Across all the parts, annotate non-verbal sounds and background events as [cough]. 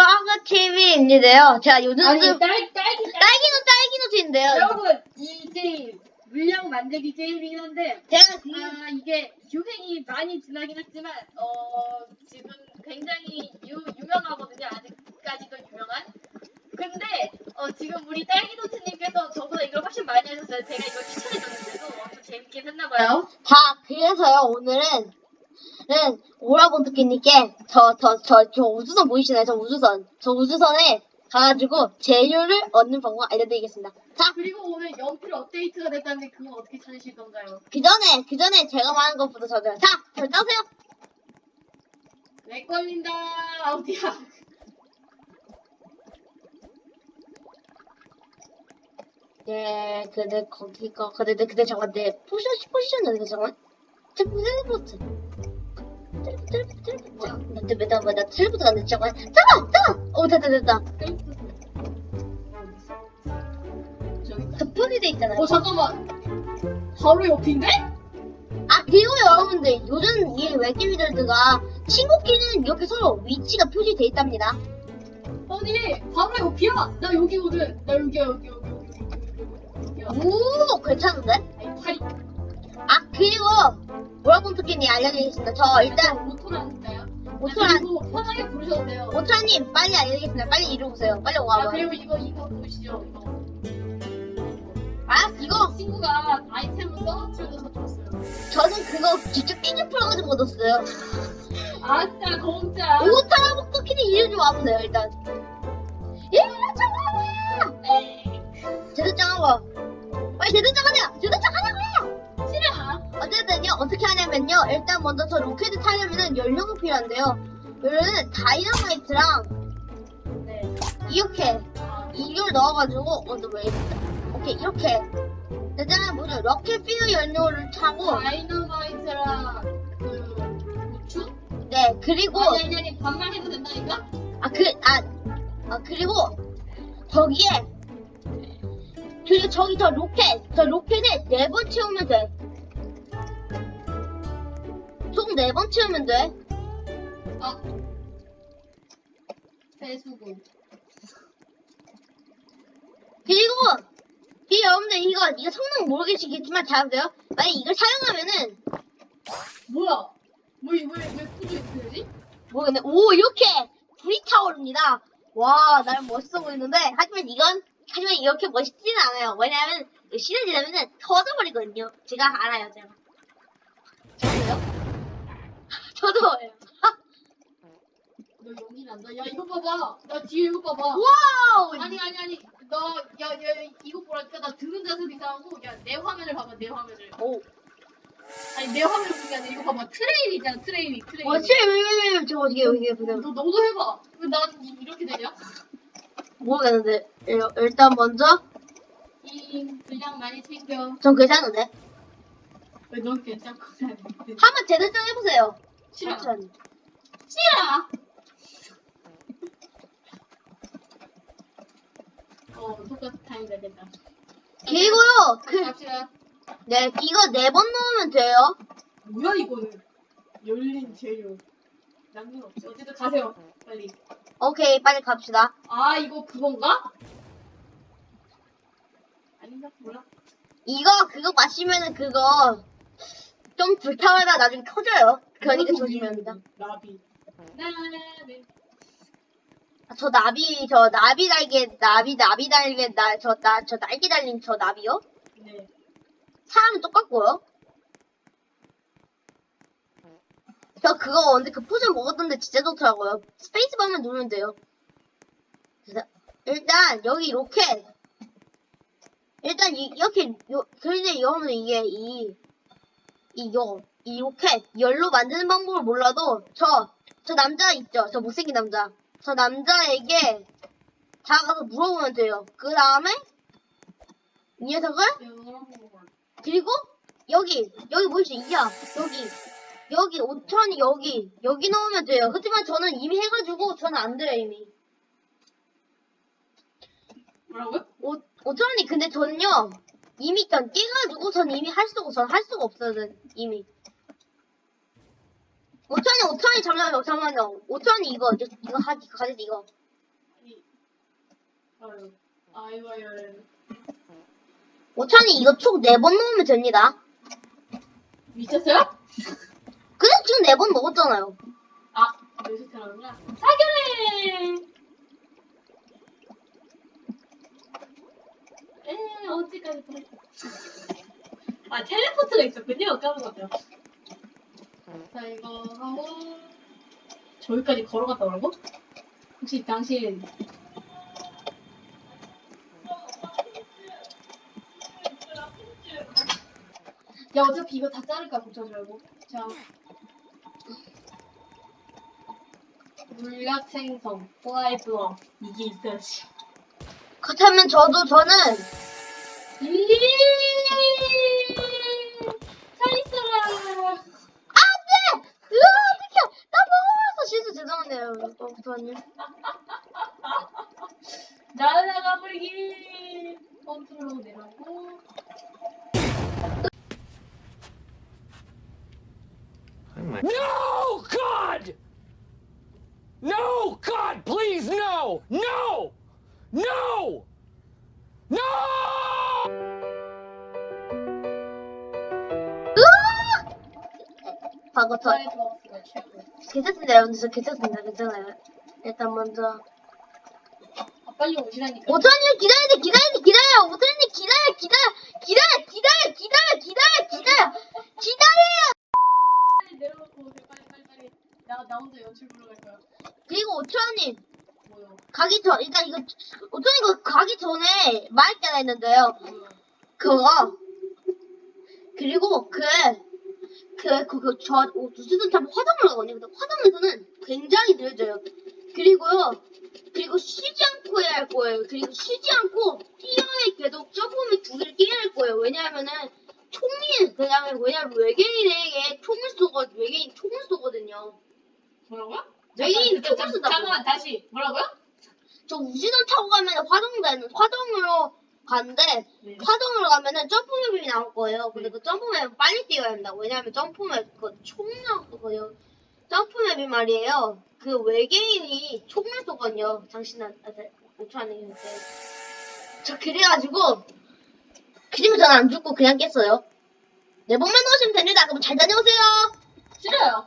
빵가 TV인데요. 제가 요즘 아니 좀딸 딸기 딸. 딸기노 딸기노트인데요. 여러분 이 게임 물량 만들기 게임이긴 한데 제가 그아 이게 유행이 많이 지나긴 했지만 어 지금 굉장히 유, 유명하거든요. 아직까지도 유명한. 근데 어 지금 우리 딸기노트님께서 저보다 이걸 훨씬 많이 하셨어요. 제가 이걸 추천해줬는데도 엄청 재밌게 했나봐요. 다 그래서요 오늘은 는 오라본 토끼님께 저 저 저 저 우주선 보이시나요? 저 우주선 저 우주선에 가가지고 재료를 얻는 방법 알려드리겠습니다. 자, 그리고 오늘 연필 업데이트가 됐다는데 그거 어떻게 찾으실 건가요? 그 전에 그 전에 제가 말한 것부터 저도요. 자, 저 짜세요. 렉 걸린다 어디야 네, 근데 거기가 근데 근데, 잠깐 내 포션 포션인데 잠깐. 저 텔레포트. 텔레포트 텔레포트 텔레포트. 나 텔레포트 나나 텔레포트 안 돼. 잠깐. 잠깐. 어 됐다 됐다. 덮어이 돼 있잖아요. 어 잠깐만 바로 옆인데? 아 그리고 여러분들 요즘 이 웹게임들드가 친구끼리는 이렇게 서로 위치가 표시돼 있답니다. 아니 바로 옆이야 나 여기거든 나 여기야 여기 여기 여기 여기 오 괜찮은데? 아 그리고 오라본토끼님 알려드리겠습니다. 저 일단 오토라니까요 오토라 그리고 편하게 부르셔도 돼요 오토라님 빨리 알려드리겠습니다. 빨리 이리 오세요. 빨리 아 와봐요. 그리고 이거 이거 보시죠 이거 아 이거 친구가 아이템을 써주셔서 줬어요 저는 그거 직접 삐져 풀어가지고 얻었어요. 아싸 공짜 오타라본토끼님 이리 좀 와보세요 일단. 이리 좀 와봐. 제대장 하고. 빨리 제대장 하자. 제대장 하자고요. 어쨌든요 어떻게 하냐면요 일단 먼저 저 로켓을 타려면은 연료가 필요한데요 연료는 다이너마이트랑 네 이렇게 아, 이걸 넣어가지고 먼저 왜 오케이 이렇게 일단은 뭐죠 로켓 퓨어 연료를 차고 다이너마이트랑 그 고추? 네 그리고 아니 아니 아니 반말해도 된다니까? 아 그 아 아, 그리고 저기에 그리고 저기 저 로켓 저 로켓을 네 번 채우면 돼 총 네 번 채우면 돼 아 배수구 그리고 이 여러분들 이거 이거 성능 모르겠지만 잘 보세요. 만약 이걸 사용하면은 뭐야 뭐왜왜 굳이 이렇게 되지? 모르겠네. 오 이렇게 불이 타오릅니다. 와 나름 멋있어 보이는데 하지만 이건 하지만 이렇게 멋있지는 않아요. 왜냐하면 시간 지나면은 터져버리거든요. 제가 알아요 제가. 저도요? 저도요. 너 용기 난다. 야 이거 봐봐. 나 뒤에 이거 봐봐. 와우. 아니 아니 아니. 너야야 이거 보라니까 나 드는 자세도 이상하고 야 내 화면을 봐봐 내 화면을. 오. 아니 내 화면을 보는 게 아니라 이거 봐봐. 트레일 있잖아 트레일 트레일 와 씨, 저 어디게 여기 보세요. 너 너도 해봐. 왜 난 이렇게 되냐? 모르겠는데. 일- 일단 먼저? 이 분량 많이 챙겨. 전 괜찮은데? 왜 넌 괜찮고 난 한번 제대로 좀 해보세요. 싫어 천천히. 싫어 어 똑같은 타임 되겠다 그리고요 그 갑시다 네, 이거 네 번 넣으면 돼요. 뭐야 이거는 열린 재료 낭만 없지 어쨌든 가세요 빨리 오케이, 빨리 갑시다. 아 이거 그건가? 아닌가 몰라 이거 그거 마시면은 그거 좀 불타오르다 나중에 터져요. 그러니까 이것도 조심해야 합니다. 나비 나비 아, 저 나비, 저 나비 달게, 나비, 나비 달게, 나, 저, 나, 저 날개 달린 저 나비요? 네 사람은 똑같고요. 저 그거 언제 그 포션 먹었던데 진짜 좋더라고요. 스페이스바만 누르면 돼요. 일단 여기 로켓 일단 이, 이렇게 요 그런데 여러분 이게 이 이거 이 로켓 열로 만드는 방법을 몰라도 저 저 남자 있죠? 저 못생긴 남자. 저 남자에게 다가가서 물어보면 돼요. 그 다음에 이 녀석을 그리고 여기 여기 보이시죠 이야 여기. 여기 5천이 여기. 여기 넣으면 돼요. 하지만 저는 이미 해가지고 저는 안 돼요 이미. 뭐라고요? 5, 5천원이 근데 저는요 이미 전 깨가지고 전 이미 할 수가 전 할 수가 없어요 전 이미 5천원이 5천원이 잠깐만요 잠깐만요 5천원이 이거 이거 이거 하 이거 가지 이거 아유, 아이고, 아이고, 아이고. 오찬이 이거 총 4번 넣으면 됩니다. 미쳤어요? 근데 지금 4번 먹었잖아요. 아, 태어났구나. 사결해! 에, 언제까지 그래? 아, 텔레포트가 있었군요. 까먹었죠. 자, 이거 하고, 저기까지 걸어갔다 오라고? 혹시 당신. 야, 어차피 이거 다 자를까, 걱정하지 말고. 자. 물약 생성, 플라이 블럭. 이게 있어야지. 그렇다면 저도 저는 이 No, God! No, God, please, no! No! No! No! 최고. 괜찮습니다 여러분들 저 괜찮습니다 괜찮아요. 일단 먼저 아, 빨리 오시라니까. 오천님 기다려야 돼 기다려야 돼 기다려 오천님 기다려 기다려 기다려 기다려 기다려 기다려 기다려 기다려 빨리 내려놓고 오세요. 빨리 빨리 빨리. 나, 나 혼자 연출 보러 갈 거야. 그리고 오천님 뭐요? 가기 전 일단 이거 오천님 이거 가기 전에 하나 있는데요 뭐요? 그거 그리고 그 그, 그, 그, 저, 어쨌든 참 화장을 하거든요. 근데 화장에서는 굉장히 느려져요. 그리고요, 그리고 쉬지 않고 해야 할 거예요. 그리고 쉬지 않고 뛰어야 계속 점프맨 두 개를 뛰어야 할 거예요. 왜냐하면은, 총이, 그냥, 왜냐면 외계인에게 총을 쏘거, 외계인 총을 쏘거든요. 뭐라고요? 외계인 잠깐, 총을 쏜다고. 잠깐만 다시 뭐라고요? 저 우주선 타고 가면 화정되는, 화정으로 가는데, 네. 화정으로 가면은 점프맵이 나올 거예요. 근데 그 점프맵은 빨리 뛰어야 한다고. 왜냐면 점프맵 그총 나왔거든요. 점프맵이 말이에요. 그 외계인이 총을 쏘거든요. 당신한테 5초 안에 있는데. 저 그래가지고 그림을 저는 안 죽고 그냥 깼어요. 네 번만 넣으시면 됩니다. 그럼 잘 다녀오세요. 싫어요.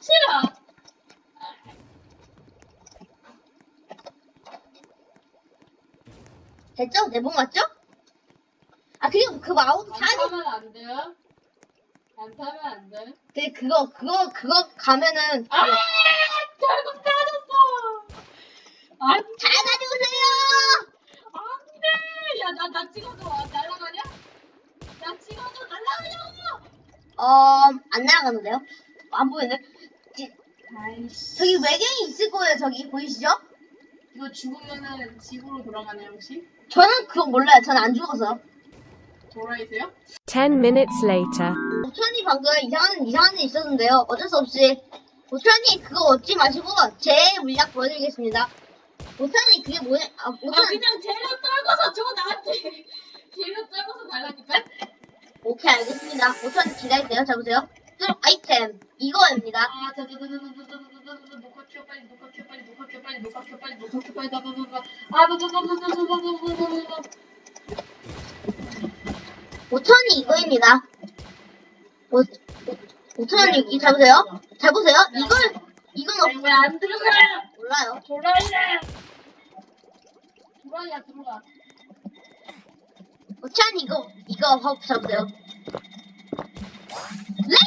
싫어. 됐죠? 네번 맞죠? 아 그리고 그 마우스 안 사진 타면 안 돼요. 안 타면 안 돼. 그 그거 그거 그거 가면은 아, 결국 떨어졌어. 안 돼. 잘 다녀오세요. 안 돼. 야, 나, 나 찍어줘. 아, 날아가냐? 나 찍어줘. 날아가냐고. 어, 안 날아가는데요? 안 보이네. 지- 아이씨. 저기 외계인 있을 거예요, 저기. 보이시죠? 이거 죽으면은 집으로 돌아가나요, 혹시? 저는 그거 몰라요. 저는 안 죽어서요. 돌아있어요? 10 minutes later. 오천이 방금 이상한, 이상한 일 있었는데요. 어쩔 수 없이. 오천이 그거 얻지 마시고, 제 물약 보여드리겠습니다. 오천이 그게 뭐냐, 아, 아, 오천, 그냥 재료 떨궈서 줘, 나한테. [laughs] 재료 떨궈서 달라니까? 오케이, 알겠습니다. 오천 기다리세요. 잡으세요. 그럼 아이템, 이거입니다. 아, 자, 자, 자, 자, 자, 자, 자, 자, 자, 자, 녹화 켜, 빨리 녹화 켜, 빨리 녹화 켜, 빨리 녹화 켜, 빨리 녹화 켜, 빨리 자. 아, 자. 오천이 이거입니다. 오, 오천이 이 잡으세요. 잡으세요. 이걸, 이건 없, 왜안 들어가? 몰라요. 도라이야! 도라이야, 들어가. 오찬 이거 이거 확 잡으세요. 레이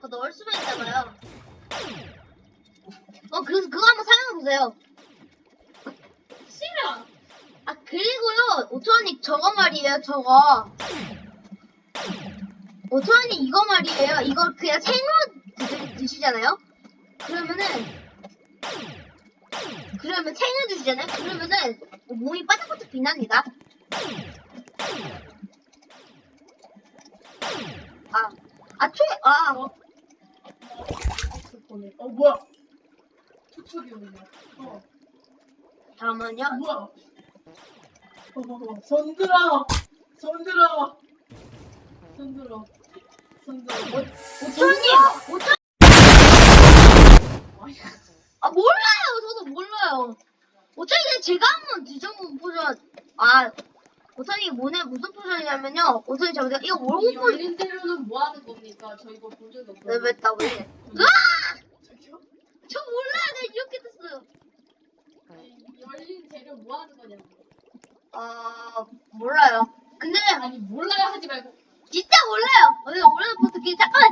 더 넣을 수만 있잖아요. 어 그래서 그거 한번 사용해보세요. 싫어! 아 그리고요 오천이 저거 말이에요 저거 오천이 이거 말이에요 이걸 그냥 생으로 드, 드시잖아요 그러면은 그러면 생을 드시잖아요 그러면은 몸이 바짝바짝 빛납니다 아아총아 어? 어, 뭐야? 투척이 오네. 어, 잠깐만요 뭐야? 손 들어. 손 들어. 손 들어. 손 들어. 오천님! 오천! 아, 몰라요! 저도 몰라요. 오천이 제가 한번 뒤져본 포션, 아, 오천이 뭐네, 무슨 포션이냐면요. 오천이 저기가 이거 이 월급 포션, 열린 대로는 뭐 하는 겁니까? 저 이거 본 적이 없어요. 왜. 으아! 저기요? 저 몰라요. 나 이렇게 됐어요. 이 열린 재료 뭐 하는 거냐고. 아, 몰라요. 근데, 아니 몰라요 하지 말고 진짜 몰라요. 오늘 오늘 어떻게 잠깐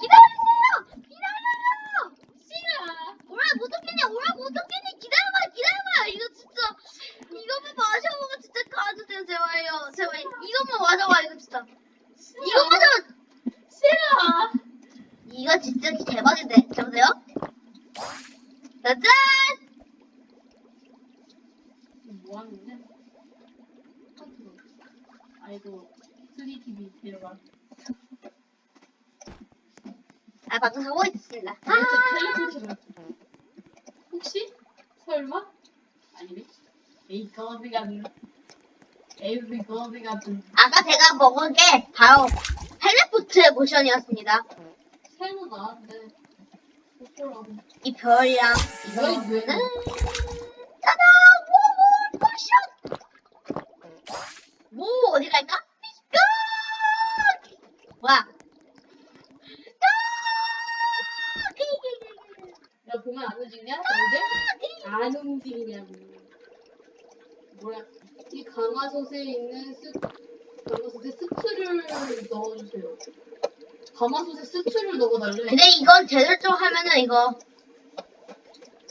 기다려주세요. 기다려요. 싫어. 오늘 어떻게냐? 오늘 어떻게냐? 기다려봐, 기다려봐. 이거 진짜 이거만 마셔보고 진짜 가주세요, 제발요. 제발 이것만 마셔봐, 이거 진짜. 이거 마셔. 싫어. 이거 진짜 대박인데. 잡으세요. 짜잔. 뭐 하는데? 아이고 쓰리 TV 데려가. 아 방금 하고 있습니다. 아, 텔레포트 텔레포트. 혹시 설마? 아니네. 거지 같은. 에이 거지 같은. 아까 제가 먹은 게 바로 텔레포트 모션이었습니다. 새로 나왔는데. 어쩌라고. 이 별이랑 이거 왜? 음, 짜잔! 오, 모션! 뭐 어디 갈까? 고! 뭐야? 고! 야 보면 안 움직이냐? 너희들? 안 움직이냐고. 뭐야? 이 가마솥에 있는 스 가마솥에 스프를 넣어주세요. 가마솥에 스프를 넣어달래. 근데 이건 제대로 좀 하면은 이거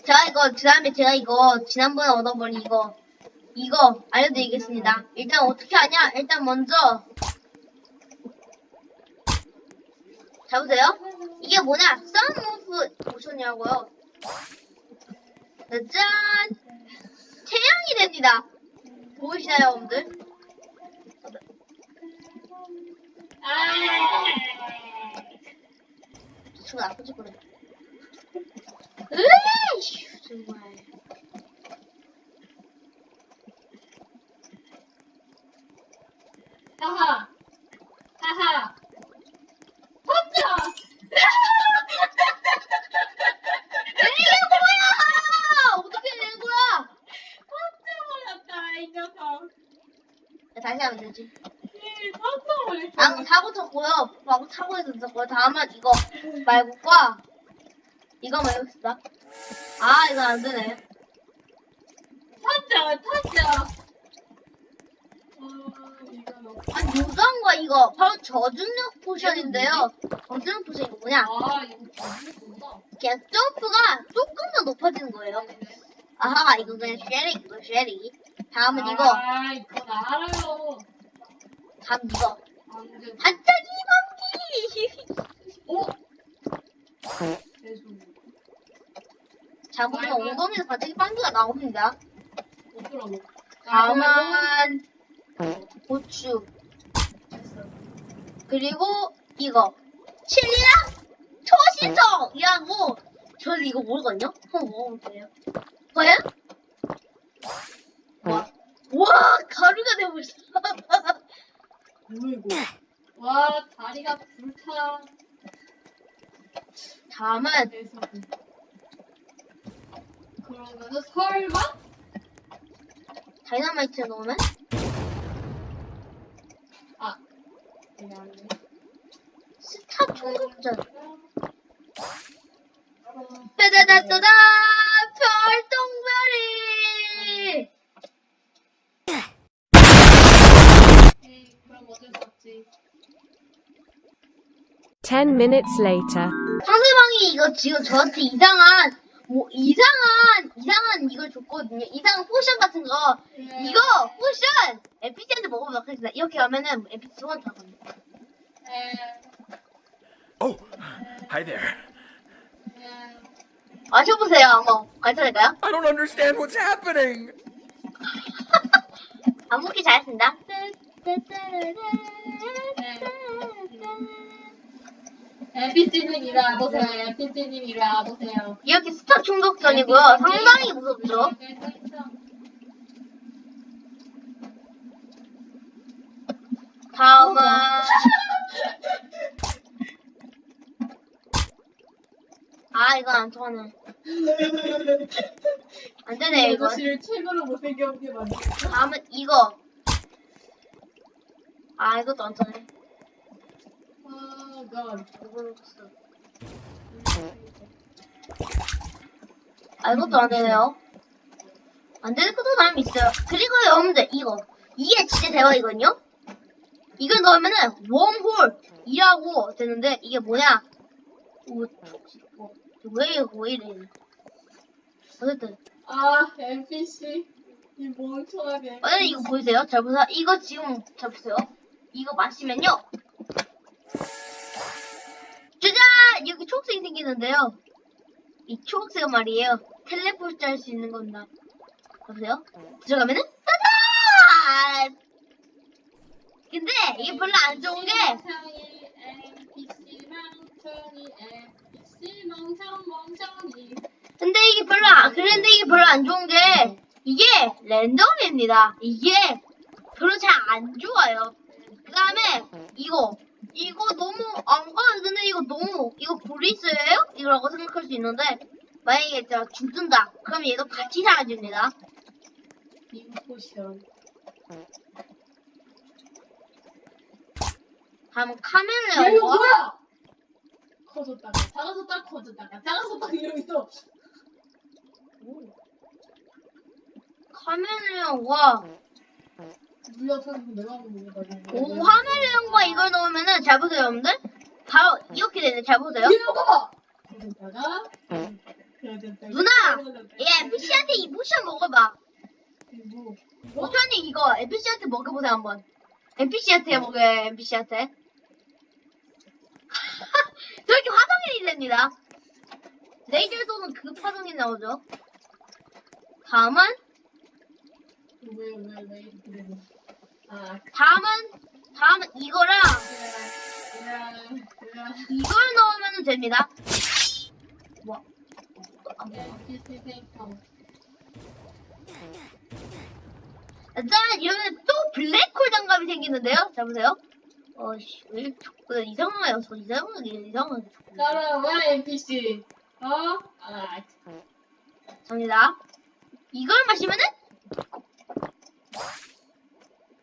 제가 이거 지난번에 제가 이거 지난번에 얻어버린 이거 이거 알려드리겠습니다. 일단 어떻게 하냐? 일단 먼저 잡으세요. 이게 뭐냐? 썬무프 모션이라고요. 짜잔! 태양이 됩니다. 보이시나요, 여러분들? 아! 친구 나쁘지 그래. 으이씨, 정말. 하하! 하하! 혼자! 이게 뭐야! 어떻게 된 거야? 혼자 버렸다, 이 녀석. 다시 하면 되지. 버렸다. 방금 사고 쳤고요. 방금 사고에서 있었고요. 다음은 이거 말고과 이거 말고 있다. 아, 이거 안 되네. 타자, 타자. 아니, 요정과 이거 바로 저중력 포션인데요. 저중력 포션이 뭐냐? 아, 이거 재밌구나. 그냥 점프가 조금 더 높아지는 거예요. 아하, 이거 그냥 쉐리, 이거 쉐리. 다음은 이거, 아, 이거 나 알아요. 다음 이거. 안 돼. 반짝이 방귀! 오! 죄송. 잡으면 엉덩이에서 반짝이 방귀가 나옵니다. 어쩌라고. 다음은 고추. 그리고 이거 칠리랑 초신성이라고 저는 이거 모르거든요. 한번 먹어볼게요. 과연? 와, 와 가루가 되어버렸어. 뭐이고? 와, 다리가 불타. 다음은 그래서. 그러면은 설마? 다이너마이트 넣으면 아. 아니네. 스타 총격전. 따다다다다 별똥별이. 에이, 그럼 어쩔 수 없지. 10 minutes later. 상대방이 이거 지금 저한테 이상한 뭐 이상한 이상한 이걸 줬거든요. 이상한 포션 같은 거. 이거 포션 NPC한테 먹어보도록 하겠습니다. 이렇게 하면은 NPC 소원 들어갑니다. 에, Oh, hi there. 에, 마셔보세요. 한번 괜찮을까요? I don't understand what's happening. [laughs] 안 먹기 잘했습니다. NPC님 이리 와보세요. NPC님 이리 와보세요. 이렇게 스타 충격전이고요. 상당히 무섭죠. 다음은 [laughs] 아 이거 안 통하네 안 되네 이거. 아저씨를 최고로 못생겼게 만들. 다음은 이거. 아 이것도 안 통해 아, God. 이걸로 줬어. 아 이것도 안 되네요. 안 되는 것도 사람 있어요. 그리고 여러분들 이거. 이게 진짜 대박이거든요? 이걸 넣으면은 웜홀이라고 되는데 이게 뭐냐? 오, 뭐, 왜, 왜 이래 어쨌든. 아, NPC. 이 멍청하게. 어쨌든 이거 보이세요? 잘 보세요 이거 지금 잘 보세요. 이거 마시면요. 짜잔! 여기 초록색이 생기는데요. 이 초록색은 말이에요. 텔레포트 할 수 있는 겁니다. 보세요. 들어가면은 짜잔! 근데 이게 별로 안 좋은 게 근데 이게 별로 안, 그런데 이게 별로 안 좋은 게 이게 랜덤입니다. 이게 별로 잘 안 좋아요. 그 다음에 이거 이거 너무 안 가. 근데 이거 너무 이거 브리스예요? 이거라고 생각할 수 있는데 만약에 제가 죽든다. 그럼 얘도 같이 사라집니다. 인포션. 다음 카멜레온과? 커졌다가 작아졌다가 커졌다가 작아졌다가 이러고 있어. 카멜레온과 물려서는 내가 하는 거다. 오 카멜레온과 이걸 넣으면은 잘 보세요, 여러분들. 바로 이렇게 되네. 잘 보세요. 이거 봐봐. 커졌다가 커졌다가 누나! 얘 NPC한테 이 포션 먹어봐. 오천이 이거 NPC한테 먹여보세요 한번. NPC한테 먹여요 NPC한테. 저렇게 화성인이 됩니다. 레이저 쏘는 그 화성인 나오죠. 다음은 다음은 다음은 이거랑. 이걸 넣으면 됩니다. 뭐? 짠! 이러면 또 블랙홀 장갑이 생기는데요. 자 보세요. 어씨 왜 이렇게 자꾸 이상해요. 저 이상하게 이상하게. 자꾸. 따라와 NPC. 어? 아, 접니다. 이걸 마시면은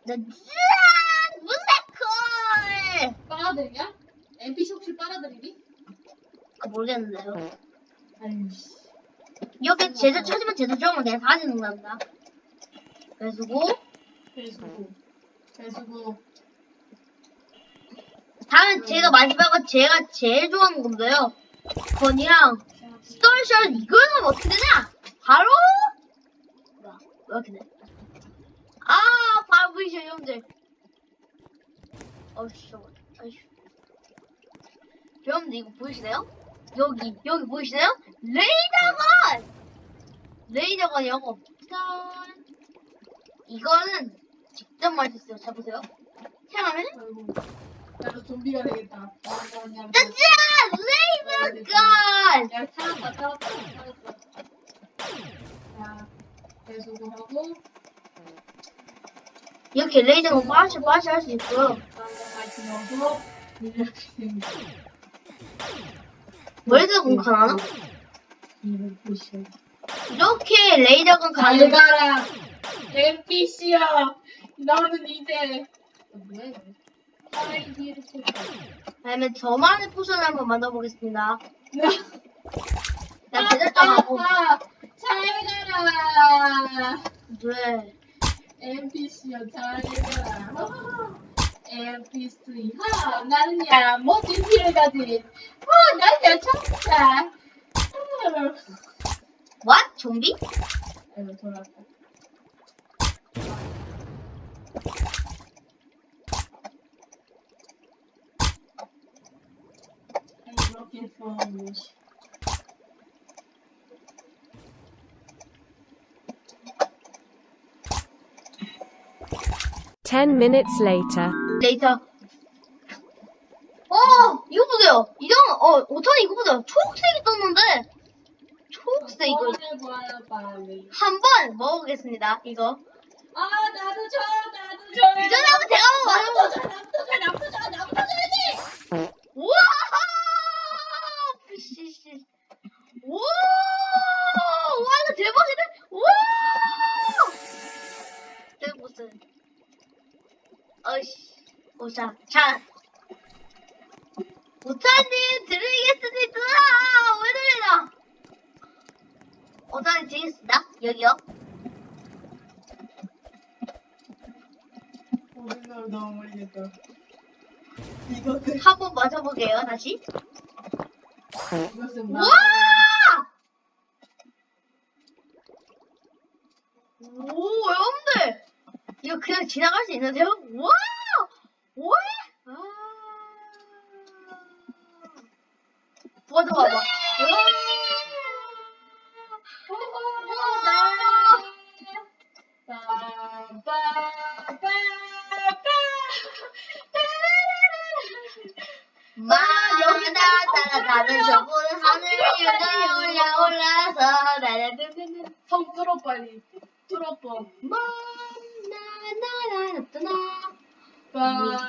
짠! 블랙홀! 빨아들이냐? NPC 혹시 빨아들이니? 아, 모르겠는데요. 아이씨. 이렇게 제자 찾으면 제자 적으면 그냥 사라지는 겁니다. 그래서고 배수고. 배수고. 다음은 제가 마지막은 제가 제일 좋아하는 건데요. 건이랑 스토리셜 넣으면 어떻게 되냐? 바로 뭐야? 왜 이렇게 돼? 아 바로 보이셔 형들. 어씨 저거 아이씨. 여러분들 이거 보이시나요? 여기 여기 보이시나요? 레이더건 레이더건이라고 짠 이거는 직접 맛있어요. 잘 보세요. 아이고. 나도 좀비가 되겠다. 짜잔 레이더건 야, 살았다, 살았다, 살았다. 자, 배수고 하고, 이렇게 레이더건 빠시 빠시 할 수 있고요. 다음에 같이 넣어서, 이렇게 생겨. 레이더건 가능하나? 이거 보시오. 이렇게 레이더건 잘 가능. 가라, NPC야. 나는 이제, 어, 뭐야, 이거. 다음에 저만의 포션을 한번 만들어 보겠습니다. 나, 나 제작장하고 아, 잘 가라. 네. NPC야, 잘 가라. NPC, 하, 나는야, 멋진 피를 가진, 어, 나야, 천사. What? 좀비? 아이고, 돌아왔다. 이렇게 해서, Ten minutes later. 레이터. 어, 이거 보세요. 이거 어, 오탄이 이거 보세요. 초록색이 떴는데 초록색 이거. 한번 먹어보겠습니다. 이거 아 나도 줘 나도 줘. 이전하면 제가 한번 나부터 맞아보 줘 나부터 줘 나부터 줘야지. 우와! 씨씨. 우와! 와, 이거 대박이네! 우와! 이게 무슨. 어이씨. 오자. 자. 오차님, 드리겠습니다! 왜 들리나? 오차님 드리겠습니다. 여기요. 오늘 너무 모르겠다. 이것은 한번 맞아보게요, 다시. 이것은 와! 오, 여러분들! 이거 그냥 지나갈 수 있는데요? 와! 와! 아. 봐봐. 마다 따라가는 저분은 하늘을 열어 올라 올라서 성 뚫어 빨리 뚫어 뻔 나나나나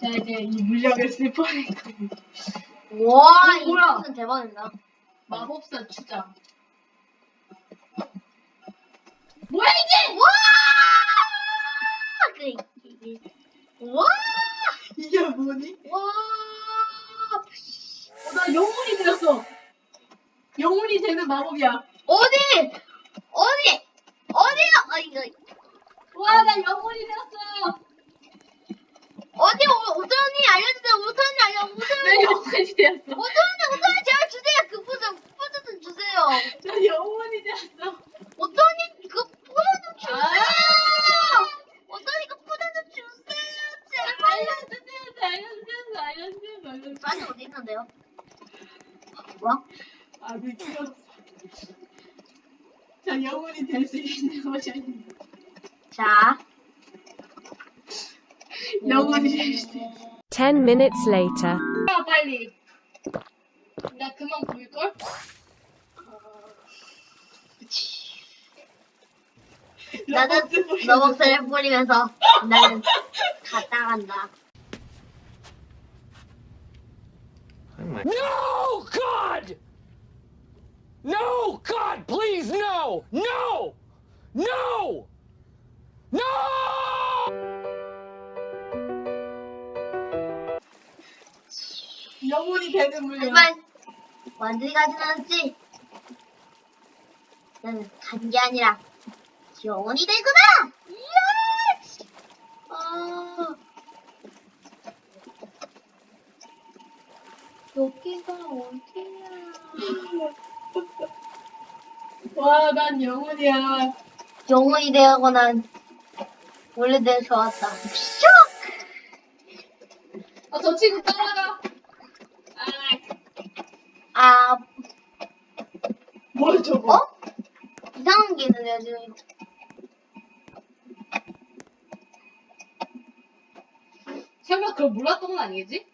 자 이제 이 물약을 쓸 뻔했고 와, 어, 뭐야? 이거는 대박이다. 마법사 추장 뭐야 이게 와! 그, 이- 와! 이게 뭐니? 와! 어, 나 영혼이 되었어 영혼이 되는 마법이야 어디? 어디? 어디요? 아, 이거, 와 나 영혼이 되었어 minutes later. 아 빨리 나 그만 보일걸? 나는 너벅스를 뿌리면서 나는 갔다 간다. No, God! No, God, please, no! No! No! No! 영혼이 되는 물량 하지만 완전히 가진 않았지. 나는 간게 아니라 영원히 되구나. 이야! 아. 여기가 어디야? 와 난 영혼이야 영원히 되거나 원래대로 좋았다. 슉! 아저 친구 따라가 아 아, 뭐야 저거 어? 이상한 게 있는데요, 지금. 설마 그걸 몰랐던 건 아니겠지?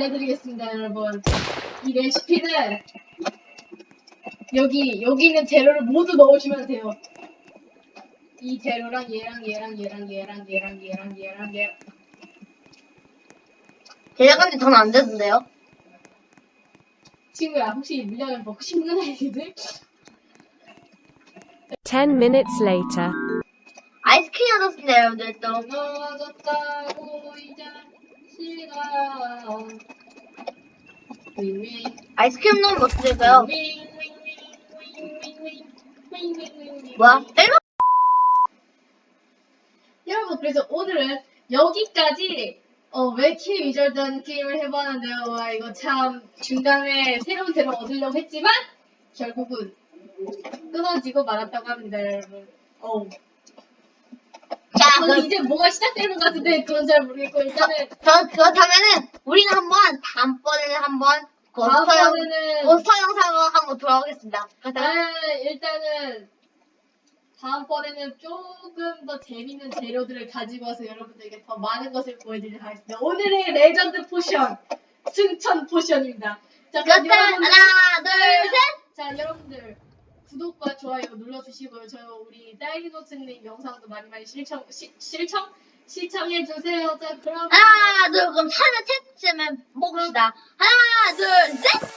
알려드리겠습니다 여러분 이 레시피는 여기 여기 있는 재료를 모두 넣으시면 돼요 이 재료랑 얘랑 얘랑 얘랑 얘랑 얘랑 얘랑 얘랑 얘랑 제작한 지전안 됐는데요? 친구야 혹시 물량을 먹고 싶는 아이들? 10 minutes later. 아이스크림 얻었습니다, 여러분들 또. 넘어졌다고 이 윙윙 아이스크림 어떻게 될까요? 뭐야? 일본 여러분 그래서 오늘은 여기까지 어, 왜킬 위절던 게임을 해봤는데요. 와, 이거 참 중간에 새로운 재를 얻으려고 했지만 결국은 끊어지고 말았다고 합니다, 여러분. 어우. 자, 저는 그, 이제 뭐가 시작되는 것 같은데 그건 잘 모르겠고 일단은 저, 그렇다면은, 우리는 한번, 다음번에는 한번, 고스터, 영, 다음번에는 고스터 영상으로 한번 돌아오겠습니다. 그렇다면, 아, 일단은 다음번에는 조금 더 재밌는 재료들을 가지고 와서 여러분들에게 더 많은 것을 보여드리도록 하겠습니다. 오늘의 레전드 포션 승천 포션입니다. 자, 그럼 그렇다면, 여러분들, 하나, 둘, 셋! 자 여러분들 구독과 좋아요 눌러주시고요. 저 우리 딸기노트님 영상도 많이 많이 실청 시, 실청 시청해 주세요. 자 그럼 하나, 둘, 그럼 3회 채쯤에 봅시다. 하나, 둘, 셋!